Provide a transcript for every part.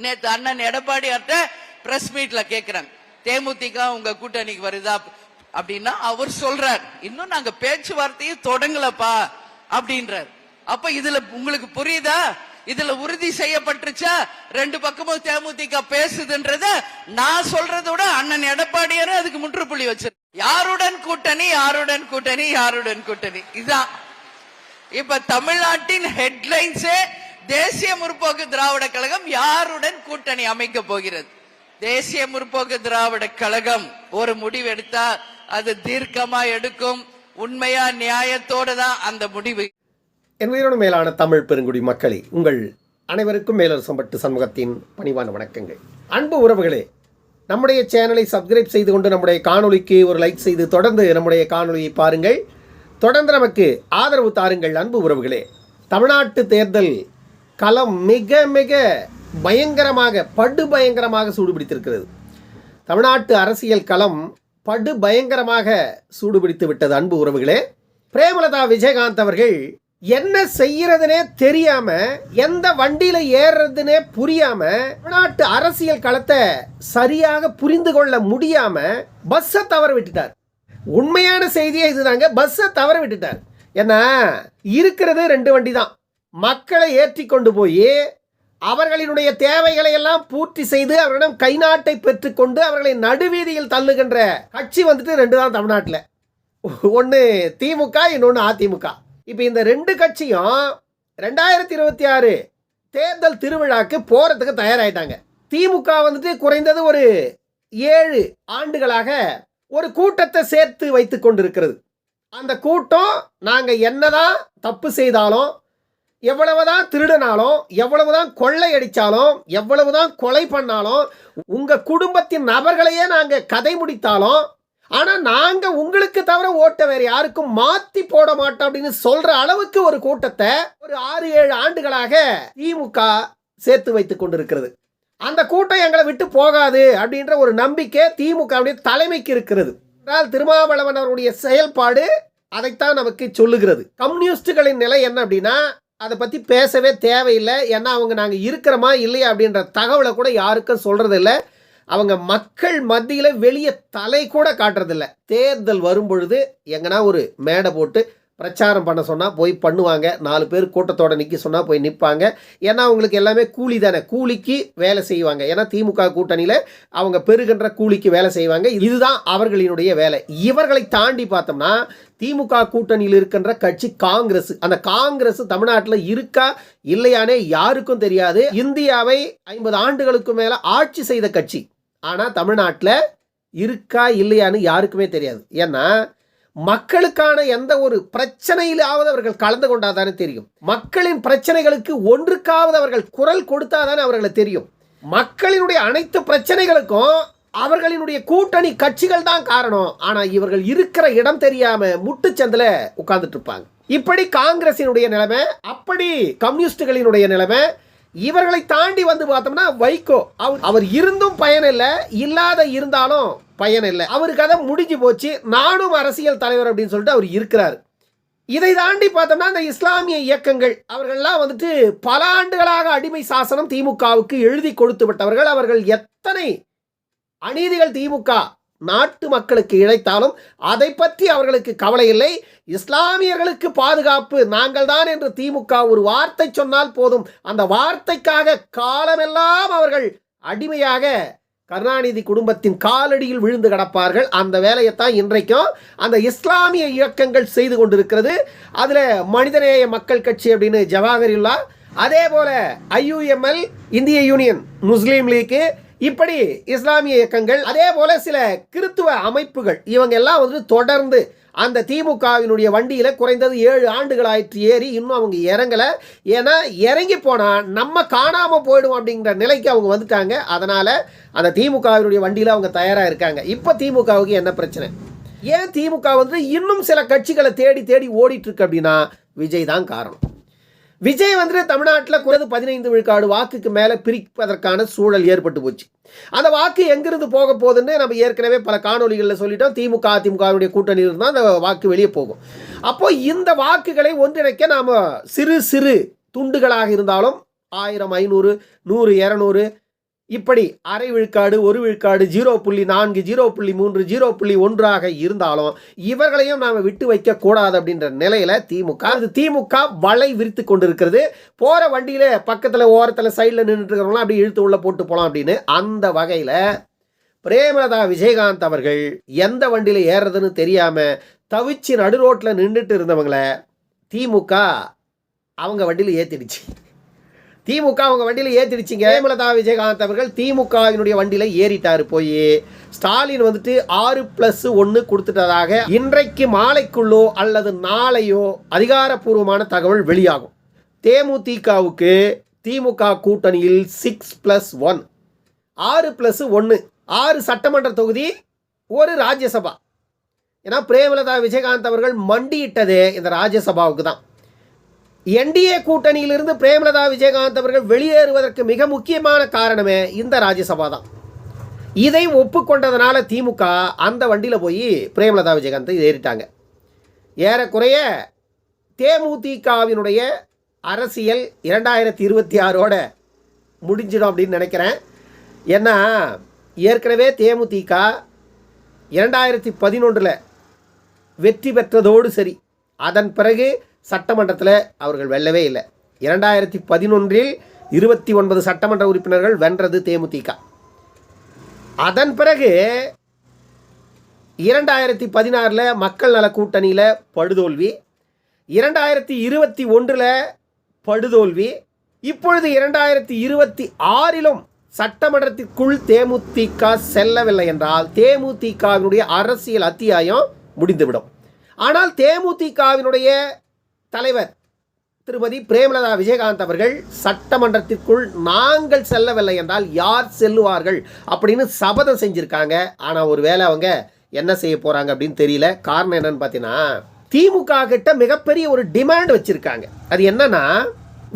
நேத்து அண்ணன் எடப்பாடியார்ட்ட பிரஸ் மீட்ல கேட்கிறாங்க தேமுதிக உங்க கூட்டணிக்கு வருதா அப்படின்னா அவர் சொல்றார். இன்னும் நாங்க பேச்சுவார்த்தையும் தொடங்கலப்பா அப்படின்றார். அப்ப இதுல உங்களுக்கு புரியுதா? இதுல உறுதி செய்யப்பட்டுச்சா ரெண்டு பக்கமும் தேமுதிக பேசுதுன்றத நான் சொல்றத விட அண்ணன் எடப்பாடியாரும் அதுக்கு முற்றுப்புள்ளி வச்சிரு யாருடன் கூட்டணி யாருடன் கூட்டணி யாருடன் கூட்டணி? இதுதான் இப்ப தமிழ்நாட்டின் ஹெட்லைன்ஸே தேசிய முற்போக்கு திராவிட கழகம் யாருடன் கூட்டணி அமைக்க போகிறது? தேசிய முற்போக்கு திராவிட கழகம் ஒரு முடிவு எடுத்தா அது தீர்க்கமா எடுக்கும்? உண்மையா நியாயத்தோடு தான் அந்த முடிவு. என் உயிரோடு மேலான தமிழ் பெருங்குடி மக்களே உங்கள் அனைவருக்கும் மேலரசம்பட்டு சமூகத்தின் பணிவான வணக்கங்கள். அன்பு உறவுகளே நம்முடைய சேனலை சப்ஸ்கிரைப் செய்து கொண்டு நம்முடைய காணொலிக்கு ஒரு லைக் செய்து தொடர்ந்து நம்முடைய காணொலியை பாருங்கள். தொடர்ந்து நமக்கு ஆதரவு தாருங்கள் அன்பு உறவுகளே. தமிழ்நாட்டு தேர்தல் களம் மிக மிக பயங்கரமாக படு பயங்கரமாக சூடுபிடித்திருக்கிறது. தமிழ்நாட்டு அரசியல் களம் படு பயங்கரமாக சூடுபிடித்து விட்டது. அன்பு உறவுகளே பிரேமலதா விஜயகாந்த் அவர்கள் என்ன செய்யறதுனே தெரியாம எந்த வண்டியில ஏறுறதுனே புரியாம தமிழ்நாட்டு அரசியல் களத்தை சரியாக புரிந்து கொள்ள முடியாம பஸ்ஸை தவற விட்டுட்டார். உண்மையான செய்தியே இதுதாங்க பஸ்ஸை தவற விட்டுட்டார். ஏன்னா இருக்கிறது ரெண்டு வண்டி தான் மக்களை ஏற்றி கொண்டு போய் அவர்களினுடைய தேவைகளை எல்லாம் பூர்த்தி செய்து அவர்களிடம் கைநாட்டை பெற்றுக்கொண்டு அவர்களை நடுவீதியில் தள்ளுகின்ற கட்சி வந்துட்டு ரெண்டு தான் தமிழ்நாட்டில். ஒன்று திமுக இன்னொன்று அதிமுக. இப்போ இந்த ரெண்டு கட்சியும் ரெண்டாயிரத்தி இருபத்தி ஆறு தேர்தல் திருவிழாக்கு போகிறதுக்கு தயாராயிட்டாங்க. திமுக வந்துட்டு குறைந்தது ஒரு ஏழு ஆண்டுகளாக ஒரு கூட்டத்தை சேர்த்து வைத்து கொண்டிருக்கிறது. அந்த கூட்டம் நாங்கள் என்னதான் தப்பு செய்தாலும் எவ்வளவுதான் திருடினாலும் எவ்வளவுதான் கொள்ளையடிச்சாலும் எவ்வளவுதான் கொலை பண்ணாலும் உங்கள் குடும்பத்தின் நபர்களையே நாங்கள் கதை முடித்தாலும் ஆனால் நாங்கள் உங்களுக்கு தவிர ஓட்ட வேறு யாருக்கும் மாற்றி போட மாட்டோம் அப்படின்னு சொல்கிற அளவுக்கு ஒரு கூட்டத்தை ஒரு ஆறு ஏழு ஆண்டுகளாக திமுக சேர்த்து வைத்து கொண்டிருக்கிறது. அந்த கூட்டம் எங்களை விட்டு போகாது அப்படின்ற ஒரு நம்பிக்கை திமுக தலைமைக்கு இருக்கிறது. என்றால் திருமாவளவன் அவருடைய செயல்பாடு அதைத்தான் நமக்கு சொல்லுகிறது. கம்யூனிஸ்டுகளின் நிலை என்ன அப்படின்னா அதை பற்றி பேசவே தேவையில்லை. ஏன்னா அவங்க நாங்கள் இருக்கிறோமா இல்லையா அப்படின்ற தகவலை கூட யாருக்கும் சொல்கிறதில்ல அவங்க மக்கள் மத்தியில் வெளியே தலை கூட காட்டுறதில்ல. தேர்தல் வரும் பொழுது எங்கன்னா ஒரு மேடை போட்டு பிரச்சாரம் பண்ண சொன்னால் போய் பண்ணுவாங்க. நாலு பேர் கூட்டத்தோட நிற்க சொன்னால் போய் நிற்பாங்க ஏன்னா அவங்களுக்கு எல்லாமே கூலி தானே. கூலிக்கு வேலை செய்வாங்க. ஏன்னா திமுக கூட்டணியில் அவங்க பெருகின்ற கூலிக்கு வேலை செய்வாங்க. இதுதான் அவர்களினுடைய வேலை. இவர்களை தாண்டி பார்த்தோம்னா திமுக கூட்டணியில் இருக்கின்ற கட்சி காங்கிரஸ். அந்த காங்கிரஸ் தமிழ்நாட்டில் இருக்கா இல்லையானே யாருக்கும் தெரியாது. இந்தியாவை ஐம்பது ஆண்டுகளுக்கு மேலே ஆட்சி செய்த கட்சி. ஆனால் தமிழ்நாட்டில் இருக்கா இல்லையான்னு யாருக்குமே தெரியாது. ஏன்னா மக்களுக்கான எந்த ஒரு பிரச்சனையிலாவது அவர்கள் கலந்து கொண்டாதானே தெரியும். மக்களின் பிரச்சனைகளுக்கு ஒன்றுக்காவது அவர்கள் குரல் கொடுத்தாதானே அவர்களை தெரியும். மக்களினுடைய அனைத்து பிரச்சனைகளுக்கும் அவர்களினுடைய கூட்டணி கட்சிகள் தான் காரணம். ஆனா இவர்கள் இருக்கிற இடம் தெரியாம முட்டுச்சந்தில் உட்கார்ந்துட்டு இருப்பாங்க. இப்படி காங்கிரசினுடைய நிலைமை அப்படி கம்யூனிஸ்டுகளினுடைய நிலைமை இவர்களை தாண்டி வந்து பார்த்தோம்னா வைகோ அவர் அவர் இருந்தும் பயன் இல்லை இல்லாத இருந்தாலும் பயன் இல்லை அவருக்கு அதை முடிஞ்சு போச்சு நானும் அரசியல் தலைவர் அப்படின்னு சொல்லிட்டு அவர் இருக்கிறார். இதை தாண்டி பார்த்தோம்னா இந்த இஸ்லாமிய இயக்கங்கள் அவர்கள்லாம் வந்துட்டு பல ஆண்டுகளாக அடிமை சாசனம் திமுகவுக்கு எழுதி கொடுத்து விட்டவர்கள் அவர்கள் எத்தனை அநீதிகள் திமுக நாட்டு மக்களுக்கு இழைத்தாலும் அதை பற்றி அவர்களுக்கு கவலை இல்லை இஸ்லாமியர்களுக்கு பாதுகாப்பு நாங்கள் தான் என்று திமுக ஒரு வார்த்தை சொன்னால் போதும். அந்த வார்த்தைக்காக காலமெல்லாம் அவர்கள் அடிமையாக கருணாநிதி குடும்பத்தின் காலடியில் விழுந்து கிடப்பார்கள். அந்த வேலையைத்தான் இன்றைக்கும் அந்த இஸ்லாமிய இயக்கங்கள் செய்து கொண்டிருக்கிறது. அதில் மனிதநேய மக்கள் கட்சி அப்படின்னு ஜவாஹரில்லா அதே போல ஐயுஎம்எல் இந்திய யூனியன் முஸ்லீம் லீக்கு இப்படி இஸ்லாமிய இயக்கங்கள் அதே போல சில கிறித்துவ அமைப்புகள் இவங்க எல்லாம் வந்து தொடர்ந்து அந்த திமுகவினுடைய வண்டியில் குறைந்தது ஏழு ஆண்டுகள் ஆயிற்று ஏறி இன்னும் அவங்க இறங்கல. ஏன்னா இறங்கி போனால் நம்ம காணாமல் போயிடும் அப்படிங்கிற நிலைக்கு அவங்க வந்துட்டாங்க. அதனால் அந்த திமுகவினுடைய வண்டியில் அவங்க தயாராக இருக்காங்க. இப்போ திமுகவுக்கு என்ன பிரச்சனை? ஏன் திமுக வந்து இன்னும் சில கட்சிகளை தேடி தேடி ஓடிட்டுருக்கு அப்படின்னா விஜய் தான் காரணம். விஜய் வந்துட்டு தமிழ்நாட்டில் குறைந்து பதினைந்து விழுக்காடு வாக்குக்கு மேலே பிரிப்பதற்கான சூழல் ஏற்பட்டு போச்சு. அந்த வாக்கு எங்கிருந்து போக போகுதுன்னு நம்ம ஏற்கனவே பல காணொலிகளில் சொல்லிட்டோம். திமுக அதிமுகவுடைய கூட்டணி இருந்தால் அந்த வாக்கு வெளியே போகும். அப்போ இந்த வாக்குகளை ஒன்றிணைக்க நாம் சிறு சிறு துண்டுகளாக இருந்தாலும் ஆயிரம் ஐநூறு நூறு இரநூறு இப்படி அரை விழுக்காடு ஒரு விழுக்காடு ஜீரோ புள்ளி நான்கு ஜீரோ புள்ளி மூன்று ஜீரோ புள்ளி ஒன்றாக இருந்தாலும் இவர்களையும் நாம் விட்டு வைக்க கூடாது அப்படின்ற நிலையில திமுக அது திமுக வலை விரித்து கொண்டிருக்கிறது. போற வண்டியில பக்கத்துல ஓரத்துல சைடில் நின்றுட்டு இருக்கிறவங்களாம் அப்படி இழுத்து உள்ள போட்டு போலாம் அப்படின்னு அந்த வகையில பிரேமலதா விஜயகாந்த் அவர்கள் எந்த வண்டியில ஏறுறதுன்னு தெரியாம தவிச்சு நடு ரோட்ல நின்றுட்டு இருந்தவங்கள திமுக அவங்க வண்டியில ஏத்திடுச்சு. திமுக அவங்க வண்டியில் ஏற்றிடுச்சிங்க பிரேமலதா விஜயகாந்த் அவர்கள் திமுகவினுடைய வண்டியில் ஏறிட்டாரு போய். ஸ்டாலின் வந்துட்டு ஆறு பிளஸ் ஒன்று கொடுத்துட்டதாக இன்றைக்கு மாலைக்குள்ளோ அல்லது நாளையோ அதிகாரப்பூர்வமான தகவல் வெளியாகும். தேமுதிகவுக்கு திமுக கூட்டணியில் சிக்ஸ் ப்ளஸ் ஒன் ஆறு ப்ளஸ் ஒன்று ஆறு சட்டமன்ற தொகுதி ஒரு ராஜ்யசபா. ஏன்னா பிரேமலதா விஜயகாந்த் அவர்கள் மண்டியிட்டதே இந்த ராஜ்யசபாவுக்கு தான். என்டிஏ கூட்டணியிலிருந்து பிரேமலதா விஜயகாந்த் அவர்கள் வெளியேறுவதற்கு மிக முக்கியமான காரணமே இந்த ராஜ்யசபா தான். இதை ஒப்புக்கொண்டதுனால திமுக அந்த வண்டியில் போய் பிரேமலதா விஜயகாந்தை ஏறிட்டாங்க. ஏறக்குறைய தேமுதிகவினுடைய அரசியல் இரண்டாயிரத்தி இருபத்தி ஆறோட முடிஞ்சிடும் அப்படின்னு நினைக்கிறேன். ஏன்னா ஏற்கனவே தேமுதிக இரண்டாயிரத்தி பதினொன்றில் வெற்றி பெற்றதோடு சரி. அதன் பிறகு சட்டமன்றத்தில் அவர்கள் வெல்லவே இல்லை. இரண்டாயிரத்தி பதினொன்றில் இருபத்தி ஒன்பது சட்டமன்ற உறுப்பினர்கள் வென்றது தேமுதிக. அதன் பிறகு இரண்டாயிரத்தி பதினாறில் மக்கள் நல கூட்டணியில் படுதோல்வி. இரண்டாயிரத்தி இருபத்தி ஒன்றில் படுதோல்வி. இப்பொழுது இரண்டாயிரத்தி இருபத்தி ஆறிலும் சட்டமன்றத்திற்குள் தேமுதிக செல்லவில்லை என்றால் தேமுதிகவினுடைய அரசியல் அத்தியாயம் முடிந்துவிடும். ஆனால் தேமுதிகவினுடைய தலைவர் திருமதி பிரேமலதா விஜயகாந்த் அவர்கள் சட்டமன்றத்திற்குள் நாங்கள் செல்லவில்லை என்றால் யார் செல்லுவார்கள் அப்படின்னு சபதம் செஞ்சுருக்காங்க. ஆனால் ஒரு வேளை அவங்க என்ன செய்ய போகிறாங்க அப்படின்னு தெரியல. காரணம் என்னன்னு பார்த்தீங்கன்னா திமுக கிட்ட மிகப்பெரிய ஒரு டிமாண்ட் வச்சுருக்காங்க. அது என்னன்னா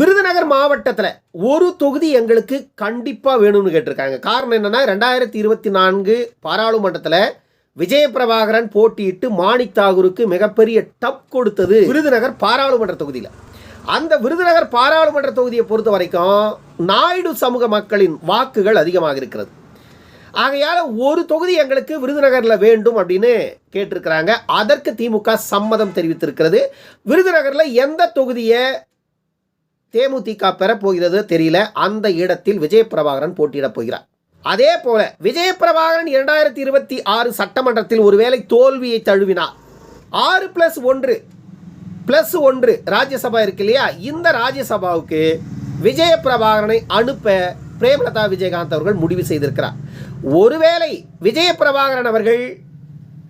விருதுநகர் மாவட்டத்தில் ஒரு தொகுதி எங்களுக்கு கண்டிப்பாக வேணும்னு கேட்டிருக்காங்க. காரணம் என்னென்னா ரெண்டாயிரத்தி இருபத்தி நான்கு பாராளுமன்றத்தில் விஜயபிரபாகரன் போட்டியிட்டு மாணிக் தாகூருக்கு மிகப்பெரிய டப் கொடுத்தது விருதுநகர் பாராளுமன்ற தொகுதியில். அந்த விருதுநகர் பாராளுமன்ற தொகுதியை பொறுத்த வரைக்கும் நாயுடு சமூக மக்களின் வாக்குகள் அதிகமாக இருக்கிறது. ஆகையால் ஒரு தொகுதி எங்களுக்கு விருதுநகரில் வேண்டும் அப்படின்னு கேட்டிருக்கிறாங்க. அதற்கு திமுக சம்மதம் தெரிவித்திருக்கிறது. விருதுநகரில் எந்த தொகுதியை தேமுதிக பெறப்போகிறது தெரியல. அந்த இடத்தில் விஜயபிரபாகரன் போட்டியிடப் போகிறார். அதே போல விஜயபிரபாகரன் இரண்டாயிரத்தி இருபத்தி ஆறு சட்டமன்றத்தில் ஒருவேளை தோல்வியை தழுவினார். ஆறு பிளஸ் ஒன்று பிளஸ் ஒன்று ராஜ்யசபா இருக்கு இல்லையா? இந்த ராஜ்யசபாவுக்கு விஜயபிரபாகரனை அனுப்ப பிரேமலதா விஜயகாந்த் அவர்கள் முடிவு செய்திருக்கிறார். ஒருவேளை விஜயபிரபாகரன் அவர்கள்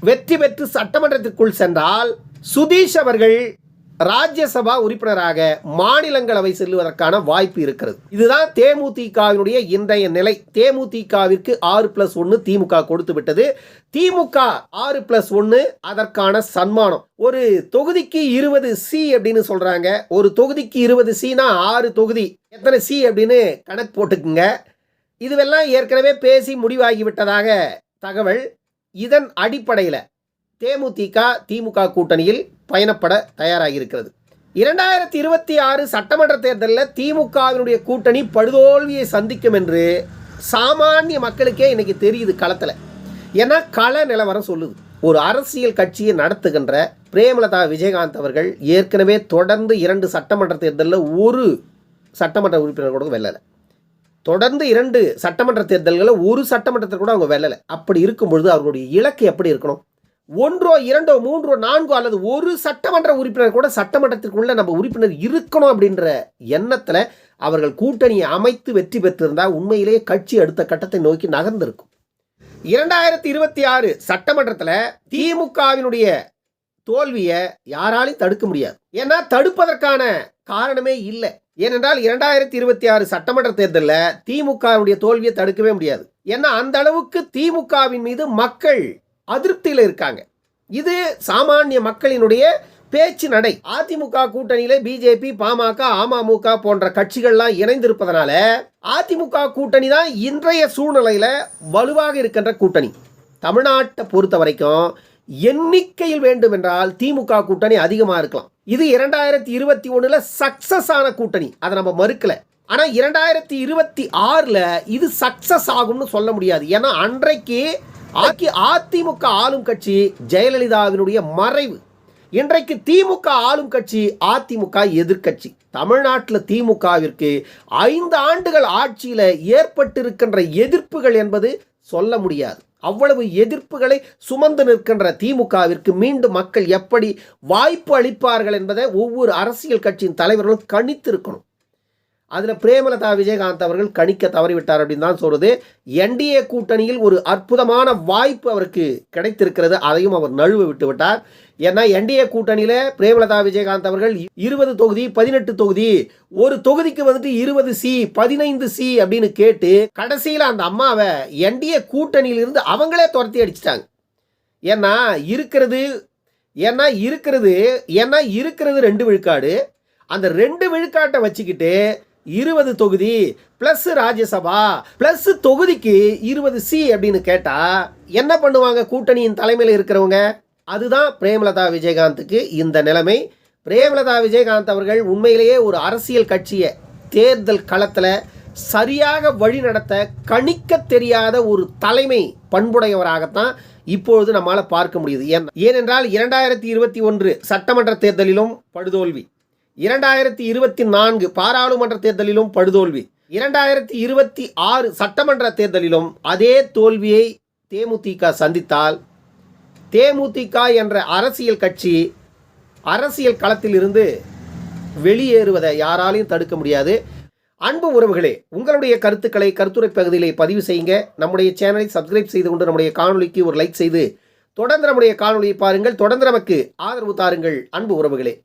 வெற்றி பெற்று சட்டமன்றத்திற்குள் சென்றால் சுதீஷ் அவர்கள் ராஜ்யசபா உறுப்பினராக மாநிலங்களவை செல்லுவதற்கான வாய்ப்பு இருக்கிறது. இதுதான் தேமுதிகவினுடைய இன்றைய நிலை. தேமுதிகவிற்கு ஆறு பிளஸ் ஒன்று திமுக கொடுத்து விட்டது. திமுக ஆறு பிளஸ் ஒன்று அதற்கான சன்மானம். ஒரு தொகுதிக்கு இருபது சி அப்படின்னு சொல்றாங்க. ஒரு தொகுதிக்கு இருபது சினா ஆறு தொகுதி. எத்தனை சி அப்படின்னு கணக்கு போட்டுக்குங்க. இதுவெல்லாம் ஏற்கனவே பேசி முடிவாகி விட்டதாக தகவல் இதன் அடிப்படையில். தேமுதிக திமுக கூட்டணியில் பயணப்பட தயாராகி இருக்கிறது இரண்டாயிரத்தி இருபத்தி ஆறு சட்டமன்ற தேர்தலில் திமுகவினுடைய கூட்டணி படுதோல்வியை சந்திக்கும் என்று சாமானிய மக்களுக்கே இன்னைக்கு தெரியுது களத்தில். ஏன்னா கள நிலவரம் சொல்லுது. ஒரு அரசியல் கட்சியை நடத்துகின்ற பிரேமலதா விஜயகாந்த் அவர்கள் ஏற்கனவே தொடர்ந்து இரண்டு சட்டமன்ற தேர்தலில் ஒரு சட்டமன்ற உறுப்பினர் கூட வெல்லலை. தொடர்ந்து இரண்டு சட்டமன்ற தேர்தல்களில் ஒரு சட்டமன்றத்தில் கூட அவங்க வெல்லலை. அப்படி இருக்கும் பொழுது அவர்களுடைய இலக்கு எப்படி இருக்கணும்? ஒன்றோ இரண்டோ மூன்றோ நான்கோ அல்லது ஒரு சட்டமன்ற உறுப்பினர் கூட சட்டமன்றத்திற்குள்ள நம்ம உறுப்பினர் இருக்கணும் அப்படின்ற எண்ணத்தில் அவர்கள் கூட்டணியை அமைத்து வெற்றி பெற்றிருந்தால் உண்மையிலேயே கட்சி அடுத்த கட்டத்தை நோக்கி நகர்ந்திருக்கும். இரண்டாயிரத்தி இருபத்தி ஆறு சட்டமன்றத்தில் திமுகவினுடைய தோல்வியை யாராலையும் தடுக்க முடியாது. ஏன்னா தடுப்பதற்கான காரணமே இல்லை. ஏனென்றால் இரண்டாயிரத்தி இருபத்தி ஆறு சட்டமன்ற தேர்தலில் திமுகவினுடைய தோல்வியை தடுக்கவே முடியாது. ஏன்னா அந்த அளவுக்கு திமுகவின் மீது மக்கள் அதிருப்தியில் இருக்காங்க. இது சாமானிய மக்களினுடைய பேச்சு நடை. அதிமுக கூட்டணியில பிஜேபி பாமக அமமுக போன்ற கட்சிகள்லாம் இணைந்திருப்பதனால அதிமுக கூட்டணி தான் இன்றைய சூழ்நிலையில வலுவாக இருக்கின்ற கூட்டணி. தமிழ்நாட்டை பொறுத்த வரைக்கும் எண்ணிக்கையில் வேண்டும் என்றால் திமுக கூட்டணி அதிகமாக இருக்கலாம். இது இரண்டாயிரத்தி இருபத்தி ஒன்றில் சக்சஸ் ஆன கூட்டணி. அதை நம்ம மறுக்கல. ஆனால் இரண்டாயிரத்தி இருபத்தி ஆறில் இது சக்ஸஸ் ஆகும்னு சொல்ல முடியாது. ஏன்னா அன்றைக்கு அதிமுக ஆளும் கட்சி ஜெயலலிதாவினுடைய மறைவு. இன்றைக்கு திமுக ஆளும் கட்சி அதிமுக எதிர்க்கட்சி. தமிழ்நாட்டில் திமுகவிற்கு ஐந்து ஆண்டுகள் ஆட்சியில் ஏற்பட்டிருக்கின்ற எதிர்ப்புகள் என்பது சொல்ல முடியாது. அவ்வளவு எதிர்ப்புகளை சுமந்து நிற்கின்ற திமுகவிற்கு மீண்டும் மக்கள் எப்படி வாய்ப்பு அளிப்பார்கள் என்பதை ஒவ்வொரு அரசியல் கட்சியின் தலைவர்களும் கணித்திருக்கணும். அதில் பிரேமலதா விஜயகாந்த் அவர்கள் கணிக்க தவறிவிட்டார் அப்படின்னு தான் சொல்கிறது என்டிஏ கூட்டணியில் ஒரு அற்புதமான வாய்ப்பு அவருக்கு கிடைத்திருக்கிறது. அதையும் அவர் நழுவ விட்டு விட்டார். ஏன்னா என்டிஏ கூட்டணியில் பிரேமலதா விஜயகாந்த் அவர்கள் இருபது தொகுதி பதினெட்டு தொகுதி ஒரு தொகுதிக்கு வந்துட்டு இருபது சி பதினைந்து சி அப்படின்னு கேட்டு கடைசியில் அந்த அம்மாவை என்டிஏ கூட்டணியிலிருந்து அவங்களே துரத்தி அடிச்சிட்டாங்க. ஏன்னா இருக்கிறது ஏன்னா இருக்கிறது ஏன்னா இருக்கிறது ரெண்டு விழுக்காடு. அந்த ரெண்டு விழுக்காட்டை வச்சுக்கிட்டு இருபது தொகுதி ப்ளஸ் ராஜ்யசபா ப்ளஸ் தொகுதிக்கு இருபது சி அப்படின்னு கேட்டால் என்ன பண்ணுவாங்க? கூட்டணியின் தலைமையில் இருக்கிறவங்க. அதுதான் பிரேமலதா விஜயகாந்துக்கு இந்த நிலைமை. பிரேமலதா விஜயகாந்த் அவர்கள் உண்மையிலேயே ஒரு அரசியல் கட்சியை தேர்தல் களத்தில் சரியாக வழிநடத்த கணிக்க தெரியாத ஒரு தலைமை பண்புடையவராகத்தான் இப்பொழுது நம்மால் பார்க்க முடியுது. ஏன் ஏனென்றால் இரண்டாயிரத்தி இருபத்தி ஒன்று சட்டமன்ற தேர்தலிலும் படுதோல்வி. இரண்டாயிரத்தி இருபத்தி நான்கு பாராளுமன்ற தேர்தலிலும் படுதோல்வி. இரண்டாயிரத்தி இருபத்தி ஆறு சட்டமன்ற தேர்தலிலும் அதே தோல்வியை தேமுதிக சந்தித்தால் தேமுதிக என்ற அரசியல் கட்சி அரசியல் களத்திலிருந்து வெளியேறுவதை யாராலையும் தடுக்க முடியாது. அன்பு உறவுகளே உங்களுடைய கருத்துக்களை கருத்துரை பகுதியிலே பதிவு செய்யுங்க. நம்முடைய சேனலை சப்ஸ்கிரைப் செய்து கொண்டு நம்முடைய காணொலிக்கு ஒரு லைக் செய்து தொடர்ந்து நம்முடைய காணொலியை பாருங்கள். தொடர்ந்து நமக்கு ஆதரவு தாருங்கள் அன்பு உறவுகளே.